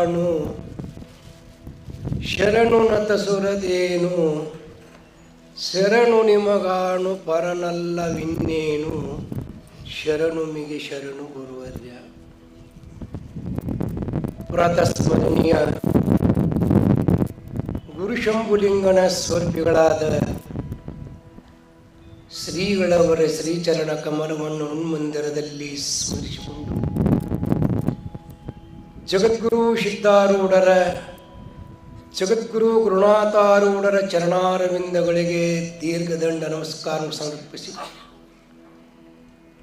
ಬಾಣು ಶರಣು ನತ ಶರಣು ನಿಮಗಾಣು ಪರನಲ್ಲವಿನ್ನೇನು ಶರಣು ಮಿಗೆ ಶರಣು ಗುರುವರ್ಯ. ಪ್ರಾತಸ್ಮರಣೀಯ ಗುರುಶಂಭುಲಿಂಗನ ಸ್ವರ್ಪಿಗಳಾದ ಶ್ರೀಗಳವರ ಶ್ರೀಚರಣ ಕಮಲವನ್ನು ಮಂದಿರದಲ್ಲಿ ಸ್ಮರಿಸಿಕೊಂಡು ಜಗದ್ಗುರು ಸಿದ್ಧಾರೂಢರ ಜಗದ್ಗುರು ಗುರುನಾಥಾರೂಢರ ಚರಣಾರವಿಂದಗಳಿಗೆ ದೀರ್ಘದಂಡ ನಮಸ್ಕಾರ ಸಮರ್ಪಿಸಿ.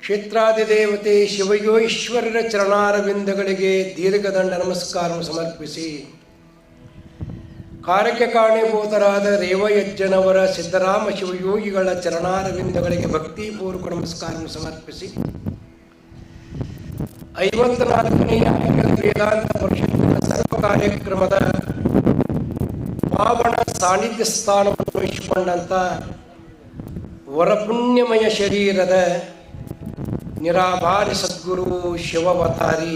ಕ್ಷೇತ್ರಾದಿ ದೇವತೆ ಶಿವಯೋಶ್ವರರ ಚರಣಾರವಿಂದಗಳಿಗೆ ದೀರ್ಘದಂಡ ನಮಸ್ಕಾರ ಸಮರ್ಪಿಸಿ. ಕಾರ್ಯಕ್ಕೆ ಕಾರಣೀಭೂತರಾದ ರೇವಯಜ್ಜನವರ ಸಿದ್ದರಾಮ ಶಿವಯೋಗಿಗಳ ಚರಣಾರವಿಂದಗಳಿಗೆ ಭಕ್ತಿಪೂರ್ವಕ ನಮಸ್ಕಾರ ಸಮರ್ಪಿಸಿ. ಐವತ್ನಾಲ್ಕನೆಯ ವೇದಾಂತ ಪರಿಷತ್ತಿನ ಸರ್ವ ಕಾರ್ಯಕ್ರಮದ ಪಾವನ ಸಾನ್ನಿಧ್ಯ ಸ್ಥಾನವನ್ನು ವಹಿಸಿಕೊಂಡಂಥ ವರಪುಣ್ಯಮಯ ಶರೀರದ ನಿರಾಭಾರಿ ಸದ್ಗುರು, ಶಿವವತಾರಿ,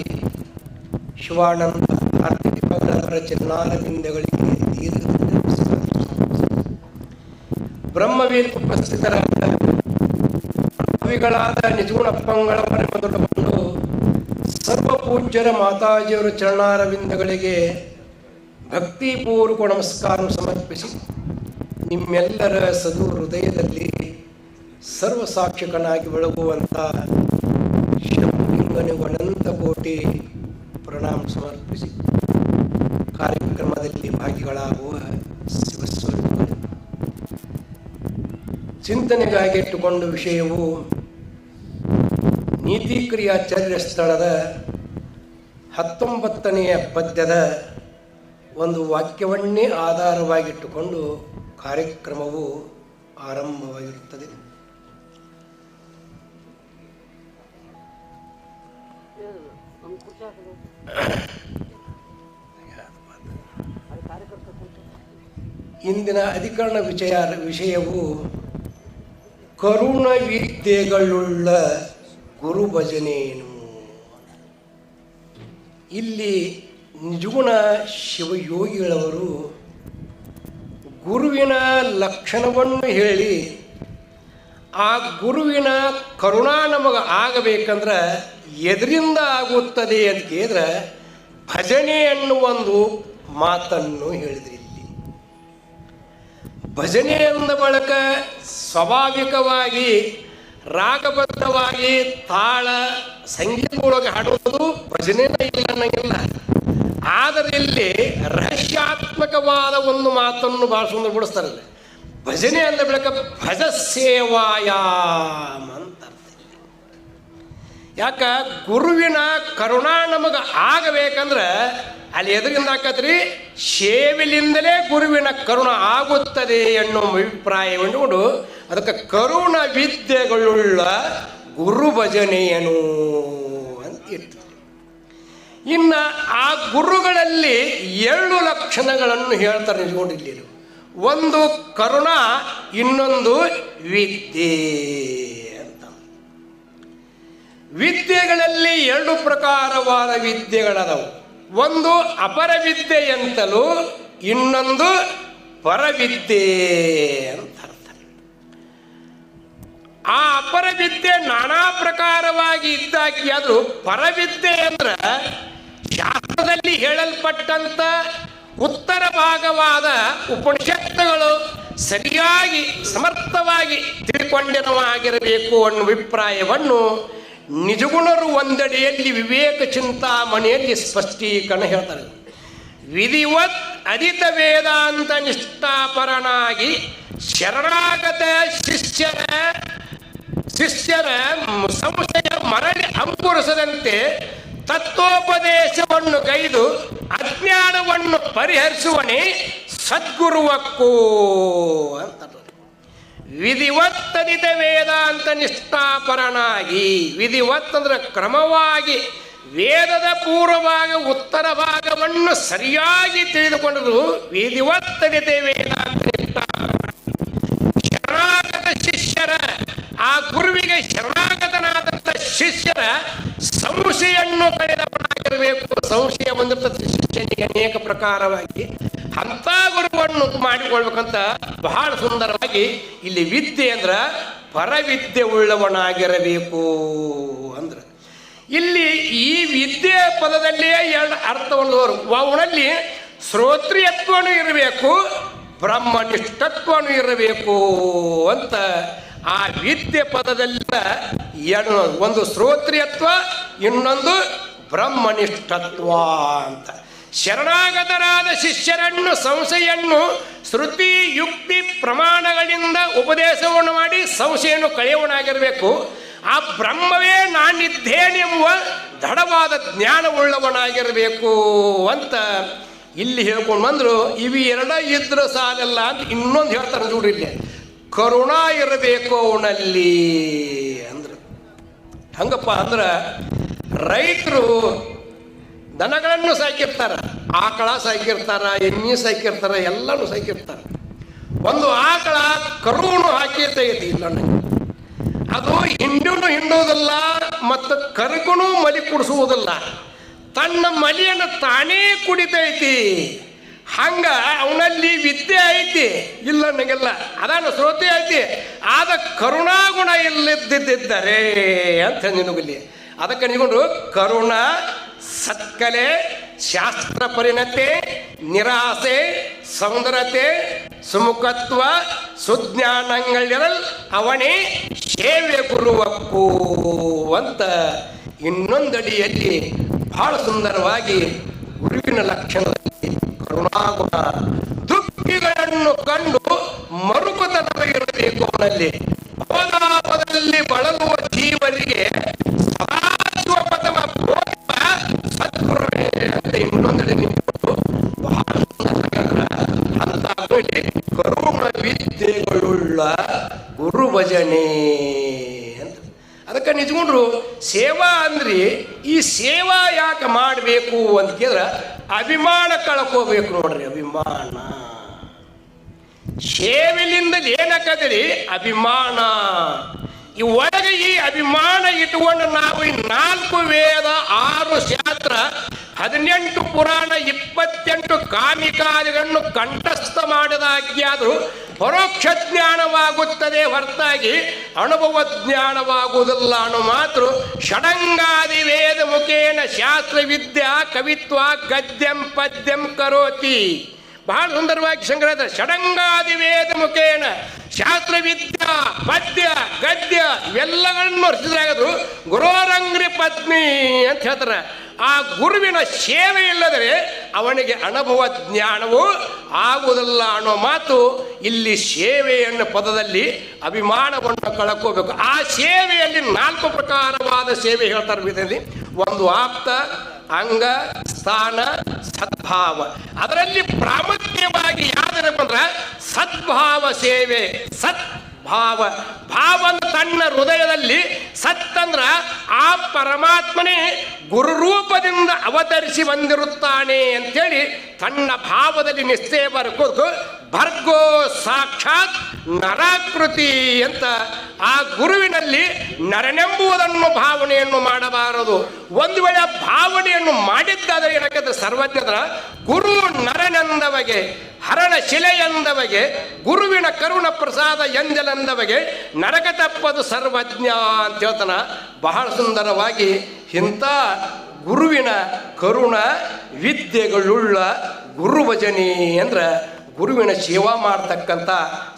ಶಿವಾನಂದ ಕಾರ್ತಿಕವರ ಚರಣಾರವಿಂದಗಳಿಗೆ ದೀರ್ಘ ಬ್ರಹ್ಮವೀರ್ ಉಪಸ್ಥಿತರಾದ ಕವಿಗಳಾದ ನಿಜಗುಣಪ್ಪಂಗಳವರ ಮೊದಲುಗೊಂಡು ಸರ್ವ ಪೂಜ್ಯರ ಮಾತಾಜಿಯವರ ಚರಣಾರವಿಂದಗಳಿಗೆ ಭಕ್ತಿಪೂರ್ವಕ ನಮಸ್ಕಾರ ಸಮರ್ಪಿಸಿ. ನಿಮ್ಮೆಲ್ಲರ ಸದು ಹೃದಯದಲ್ಲಿ ಸರ್ವಸಾಕ್ಷಕನಾಗಿ ಬೆಳಗುವಂಥ ಶಿವಲಿಂಗನಿಗೆ ಅನಂತ ಕೋಟಿ ಪ್ರಣಾಮ ಸಮರ್ಪಿಸಿ. ಕಾರ್ಯಕ್ರಮದಲ್ಲಿ ಭಾಗಿಗಳಾಗುವ ಶಿವಸ್ವರೂಪರು. ಚಿಂತನೆಗಾಗಿ ಇಟ್ಟುಕೊಂಡ ವಿಷಯವು ನೀತಿ ಕ್ರಿಯಾಚಾರ್ಯ ಸ್ಥಳದ ಹತ್ತೊಂಬತ್ತನೆಯ ಪದ್ಯದ ಒಂದು ವಾಕ್ಯವನ್ನೇ ಆಧಾರವಾಗಿಟ್ಟುಕೊಂಡು ಕಾರ್ಯಕ್ರಮವು ಆರಂಭವಾಗಿರುತ್ತದೆ. ಇಂದಿನ ಅಧಿಕರಣ ವಿಷಯ ವಿಷಯವು ಕರುಣ ವಿದ್ಯೆಗಳುಳ್ಳ ಗುರು ಭಜನೇನು ಇಲ್ಲಿ ನಿಜಗುಣ ಶಿವಯೋಗಿಗಳವರು ಗುರುವಿನ ಲಕ್ಷಣವನ್ನು ಹೇಳಿ ಆ ಗುರುವಿನ ಕರುಣಾ ನಮಗೆ ಆಗಬೇಕಂದ್ರೆ ಎದರಿಂದ ಆಗುತ್ತದೆ ಅಂತ ಕೇಳಿದ್ರೆ ಭಜನೆ ಅನ್ನುವ ಒಂದು ಮಾತನ್ನು ಹೇಳಿದ್ರಿ ಇಲ್ಲಿ. ಭಜನೆ ಅಂದ ಬಳಿಕ ಸ್ವಾಭಾವಿಕವಾಗಿ ರಾಗಬದ್ಧವಾಗಿ ತಾಳ ಸಂಗೀತ ಒಳಗೆ ಹಾಡುವುದು ಭಜನೆನೇ ಇಲ್ಲ ಅನ್ನಂಗಿಲ್ಲ ಆದರೆ ಇಲ್ಲಿ ರಹಸ್ಯಾತ್ಮಕವಾದ ಒಂದು ಮಾತನ್ನು ಭಾಳ ಸುಂದರ ಬಿಡಿಸ್ತಾರೆ. ಭಜನೆ ಅಂದ ಬಳಿಕ ಭಜ ಸೇವಾಯಾಮ ಅಂತ. ಯಾಕ ಗುರುವಿನ ಕರುಣಾ ನಮಗೆ ಆಗಬೇಕಂದ್ರೆ ಅಲ್ಲಿ ಎದುರಿಂದ ಹಾಕತ್ರಿ ಸೇವೆಲಿಂದಲೇ ಗುರುವಿನ ಕರುಣ ಆಗುತ್ತದೆ ಎನ್ನುವ ಅಭಿಪ್ರಾಯವನ್ನು ಅದಕ್ಕೆ ಕರುಣ ವಿದ್ಯೆಗಳುಳ್ಳ ಗುರು ಭಜನೆಯನು ಅಂತ ಇರ್ತದೆ ಇನ್ನು ಆ ಗುರುಗಳಲ್ಲಿ ಎರಡು ಲಕ್ಷಣಗಳನ್ನು ಹೇಳ್ತಾರೆ ಇಲ್ಲಿ ಒಂದು ಕರುಣ, ಇನ್ನೊಂದು ವಿದ್ಯೆ ಅಂತ. ವಿದ್ಯೆಗಳಲ್ಲಿ ಎರಡು ಪ್ರಕಾರವಾದ ವಿದ್ಯೆಗಳದವು. ಒಂದು ಅಪರ ವಿದ್ಯೆ ಅಂತಲೂ ಇನ್ನೊಂದು ಪರವಿದ್ಯೆ ಅಂತ. ಆ ಅಪರವಿದ್ಯೆ ನಾನಾ ಪ್ರಕಾರವಾಗಿ ಇದ್ದಾಗಿ ಅದು ಪರವಿದ್ಯೆ ಅಂದ್ರೆ ಶಾಸ್ತ್ರದಲ್ಲಿ ಹೇಳಲ್ಪಟ್ಟಂತ ಉತ್ತರ ಭಾಗವಾದ ಉಪನಿಷತ್ತುಗಳು ಸರಿಯಾಗಿ ಸಮರ್ಥವಾಗಿ ತಿಳ್ಕೊಂಡಿರವಾಗಿರಬೇಕು ಅನ್ನೋ ಅಭಿಪ್ರಾಯವನ್ನು ನಿಜಗುಣರು ಒಂದಡಿಯಲ್ಲಿ ವಿವೇಕ ಚಿಂತಾಮಣಿಯಲ್ಲಿ ಸ್ಪಷ್ಟೀಕರಣ ಹೇಳ್ತಾರೆ. ವಿಧಿವತ್ ಅಧಿತ ವೇದಾಂತ ನಿಷ್ಠಾಪರನಾಗಿ ಶರಣಾಗತ ಶಿಷ್ಯರ ಶಿಷ್ಯರ ಸಂಶಯ ಮರಳಿ ಅಂಕುರಿಸದಂತೆ ತತ್ವೋಪದೇಶವನ್ನು ಕೈದು ಅಜ್ಞಾನವನ್ನು ಪರಿಹರಿಸುವನೇ ಸದ್ಗುರುವಕ್ಕೂ ಅಂತ ವಿಧಿವತ್ತನಿತ ವೇದಾಂತ ನಿಷ್ಠಾಪರನಾಗಿ ವಿಧಿವತ್ ಅಂದ್ರೆ ಕ್ರಮವಾಗಿ ವೇದದ ಪೂರ್ವಭಾಗ ಉತ್ತರ ಭಾಗವನ್ನು ಸರಿಯಾಗಿ ತಿಳಿದುಕೊಂಡರು ವಿಧಿವತ್ತನಿತೆ ವೇದಾಂತ ನಿಷ್ಠಾಪರ ಶರಣಾಗತ ಶಿಷ್ಯರ ಆ ಗುರುವಿಗೆ ಶರಣಾಗತನಾದಂಥ ಶಿಷ್ಯರ ಸಂಶಯನ್ನು ಕಳೆದವನಾಗಿರಬೇಕು. ಸಂಶಯ ಬಂದಿರ್ತದೆ ಶಿಷ್ಯನಿಗೆ ಅನೇಕ ಪ್ರಕಾರವಾಗಿ. ಅಂತ ಗುರುವನ್ನು ಮಾಡಿಕೊಳ್ಬೇಕಂತ ಬಹಳ ಸುಂದರವಾಗಿ ಇಲ್ಲಿ ವಿದ್ಯೆ ಅಂದ್ರ ಪರವಿದ್ಯೆ ಉಳ್ಳವನಾಗಿರಬೇಕು ಅಂದ್ರೆ. ಇಲ್ಲಿ ಈ ವಿದ್ಯೆ ಪದದಲ್ಲಿಯೇ ಎರಡು ಅರ್ಥವನ್ನು ಅವನಲ್ಲಿ ಶ್ರೋತ್ರಿಯತ್ವನೂ ಇರಬೇಕು, ಬ್ರಹ್ಮನಿಷ್ಠತ್ವನೂ ಇರಬೇಕು ಅಂತ ಆ ವಿದ್ಯೆ ಪದದಲ್ಲ ಎರಡು, ಒಂದು ಶ್ರೋತ್ರಿಯತ್ವ, ಇನ್ನೊಂದು ಬ್ರಹ್ಮನಿಷ್ಠತ್ವ ಅಂತ. ಶರಣಾಗತರಾದ ಶಿಷ್ಯರನ್ನು, ಸಂಶಯನ್ನು, ಶ್ರುತಿ, ಯುಕ್ತಿ, ಪ್ರಮಾಣಗಳಿಂದ ಉಪದೇಶವನ್ನು ಮಾಡಿ ಸಂಶಯನ್ನು ಕಳೆಯವನಾಗಿರಬೇಕು. ಆ ಬ್ರಹ್ಮವೇ ನಾನಿದ್ದೇನೆಂಬುವ ದೃಢವಾದ ಜ್ಞಾನವುಳ್ಳವನಾಗಿರಬೇಕು ಅಂತ ಇಲ್ಲಿ ಹೇಳ್ಕೊಂಡು ಬಂದರು, ಇವು ಎರಡ ಇದ್ರ ಸಾಲಲ್ಲ ಅಂತ ಇನ್ನೊಂದು ಹೇಳ್ತಾರೆ ನೋಡ್ರಿ ಕರುಣಾ ಇರಬೇಕು ಅವನಲ್ಲಿ ಅಂದ್ರೆ. ಹಂಗಪ್ಪ ಅಂದ್ರೆ ರೈತರು ದನಗಳನ್ನು ಸಾಕಿರ್ತಾರ, ಆಕಳ ಸಾಕಿರ್ತಾರ, ಎಮ್ಮಿ ಸಾಕಿರ್ತಾರ, ಎಲ್ಲನೂ ಸಾಕಿರ್ತಾರ. ಒಂದು ಆಕಳ ಕರುವನ್ನು ಹಾಕಿರ್ತೈತಿ ಇಲ್ಲ ಅದು ಹಿಂಡೂನು ಹಿಂಡುವುದಿಲ್ಲ ಮತ್ತು ಕರುಗುನು ಮಲಿ ಕುಡಿಸುವುದಿಲ್ಲ. ತನ್ನ ಮಲಿಯನ್ನು ತಾನೇ ಕುಡಿತೈತಿ. ಹಂಗ ಅವನಲ್ಲಿ ವಿದ್ಯೆ ಐತಿ? ಇಲ್ಲ ನನಗೆಲ್ಲ ಅದಾನ ಶ್ರೋತೆ ಐತಿ? ಆದ ಕರುಣಾಗುಣ ಇಲ್ಲದಿದ್ದರೆ ಅಂತ ನಿನಗಲ್ಲಿ ಅದಕ್ಕೆ ನಿಗೊಂಡು ಕರುಣ, ಸತ್ಕಲೆ, ಶಾಸ್ತ್ರ ಪರಿಣತೆ, ನಿರಾಸೆ ಸೌಂದರತೆ ಸುಮುಖತ್ವ ಸುಜ್ಞಾನಗಳಿರಲ್ ಅವನೇ ಸೇವೆ ಕೊಡುವಕ್ಕು ಅಂತ ಇನ್ನೊಂದಡಿಯಲ್ಲಿ ಬಹಳ ಸುಂದರವಾಗಿ ಗುರುವಿನ ಲಕ್ಷಣದಲ್ಲಿ ಕರುಣಾಗುಣ ದುಃಖಿಗಳನ್ನು ಕಂಡು ಮರುಕತನ ಇರಬೇಕು ಅವನಲ್ಲಿ. ಅವತಾಪದಲ್ಲಿ ಬಳಲುವ ಜೀವರಿಗೆ ಗುರುಭಜನೆ ಅಂತ ಕರುಣ ಅಂತ. ಅದಕ್ಕೆ ನಿಜಗೊಂಡ್ರು ಸೇವಾ ಅಂದ್ರಿ, ಈ ಸೇವಾ ಯಾಕೆ ಮಾಡಬೇಕು ಅಂತ ಕೇಳಿದ್ರೆ ಅಭಿಮಾನ ಕಳ್ಕೋಬೇಕು ನೋಡ್ರಿ, ಅಭಿಮಾನ. ಸೇವೆಲಿಂದ ಏನಕ್ಕದ್ರಿ ಅಭಿಮಾನ. ಈ ಒಳಗೆ ಈ ಅಭಿಮಾನ ಇಟ್ಟುಕೊಂಡು ನಾವು ಈ ನಾಲ್ಕು ವೇದ ಆರು ಶಾಸ್ತ್ರ ಹದಿನೆಂಟು ಪುರಾಣ ಇಪ್ಪತ್ತೆಂಟು ಕಾಮಿಕಾದಿಗಳನ್ನು ಕಂಠಸ್ಥ ಮಾಡಿದಾಗ್ಯಾದರೂ ಪರೋಕ್ಷ ಜ್ಞಾನವಾಗುತ್ತದೆ ಹೊರತಾಗಿ ಅನುಭವ ಜ್ಞಾನವಾಗುವುದಿಲ್ಲ ಮಾತ್ರ ಷಡಂಗಾದಿ ವೇದ ಮುಖೇನ ಶಾಸ್ತ್ರವಿದ್ಯಾ ಕವಿತ್ವ ಗದ್ಯಂ ಪದ್ಯಂ ಕರೋತಿ. ಬಹಳ ಸುಂದರವಾಗಿ ಸಂಗ್ರಹದ ಷಡಂಗಾದಿ ವೇದ ಮುಖೇನ ಶಾಸ್ತ್ರವಿದ್ಯಾ ಪದ್ಯ, ಗದ್ಯ ಇವೆಲ್ಲಗಳನ್ನು ರಚಿಸಲಾಗದು ಗುರೋರಂಗ್ರಿ ಪತ್ನಿ ಅಂತ ಹೇಳ್ತಾರೆ. ಆ ಗುರುವಿನ ಸೇವೆ ಇಲ್ಲದರೆ ಅವನಿಗೆ ಅನುಭವ ಜ್ಞಾನವು ಆಗುವುದಿಲ್ಲ ಅನ್ನೋ ಮಾತು ಇಲ್ಲಿ ಸೇವೆಯನ್ನು ಪದದಲ್ಲಿ ಅಭಿಮಾನವನ್ನು ಕಳ್ಕೋಬೇಕು ಆ ಸೇವೆಯಲ್ಲಿ ನಾಲ್ಕು ಪ್ರಕಾರವಾದ ಸೇವೆ ಹೇಳ್ತಾರೆ ಇದರಲ್ಲಿ ಒಂದು ಆಪ್ತ ಅಂಗ, ಸ್ಥಾನ, ಸದ್ಭಾವ. ಅದರಲ್ಲಿ ಪ್ರಾಮುಖ್ಯವಾಗಿ ಯಾವ್ದಪ್ಪ ಅಂದ್ರೆ ಸದ್ಭಾವ ಸೇವೆ ಸತ್ ಭಾವ ಭಾವ ತನ್ನ ಹೃದಯದಲ್ಲಿ ಸತ್ ಅಂದ್ರ ಆ ಪರಮಾತ್ಮನೇ ಗುರುರೂಪದಿಂದ ಅವತರಿಸಿ ಬಂದಿರುತ್ತಾನೆ ಅಂತೇಳಿ ತನ್ನ ಭಾವದಲ್ಲಿ ನಿಶ್ಚಯ ಬರ್ಕೋದು ಭರ್ಗೋ ಸಾಕ್ಷಾತ್ ನರಾಕೃತಿ ಅಂತ ಆ ಗುರುವಿನಲ್ಲಿ ನರನೆಂಬುವುದನ್ನು ಭಾವನೆಯನ್ನು ಮಾಡಬಾರದು. ಒಂದು ವೇಳೆ ಭಾವನೆಯನ್ನು ಮಾಡಿದ್ದಾದರೆ ಏನಕ್ಕೆ ಸರ್ವಜ್ಞದ್ರ ಗುರು ನರನೆಂದವಗೆ, ಹರಣ ಶಿಲೆ ಎಂದವಗೆ ಗುರುವಿನ ಕರುಣ ಪ್ರಸಾದ ಎಂದಲೆಂದವಗೆ ನರಕ ತಪ್ಪದು ಸರ್ವಜ್ಞ ಅಂತ ಹೇಳ್ತಾನ. ಬಹಳ ಸುಂದರವಾಗಿ ಇಂಥ ಗುರುವಿನ ಕರುಣ, ವಿದ್ಯೆಗಳುಳ್ಳ ಗುರು ಭಜನೆ ಅಂದ್ರೆ ಗುರುವಿನ ಸೇವಾ ಮಾಡ್ತಕ್ಕಂಥ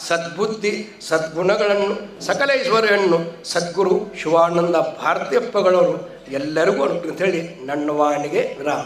ಸದ್ಬುದ್ಧಿ, ಸದ್ಗುಣಗಳನ್ನು, ಸಕಲ ಈಶ್ವರನ್ನು ಸದ್ಗುರು ಶಿವಾನಂದ ಭಾರತೀಯಪ್ಪಗಳವರು ಎಲ್ಲರಿಗೂ ಅಂತ ಹೇಳಿ ನನ್ನ ವಾಣಿಗೆ ವಿರಾಮ.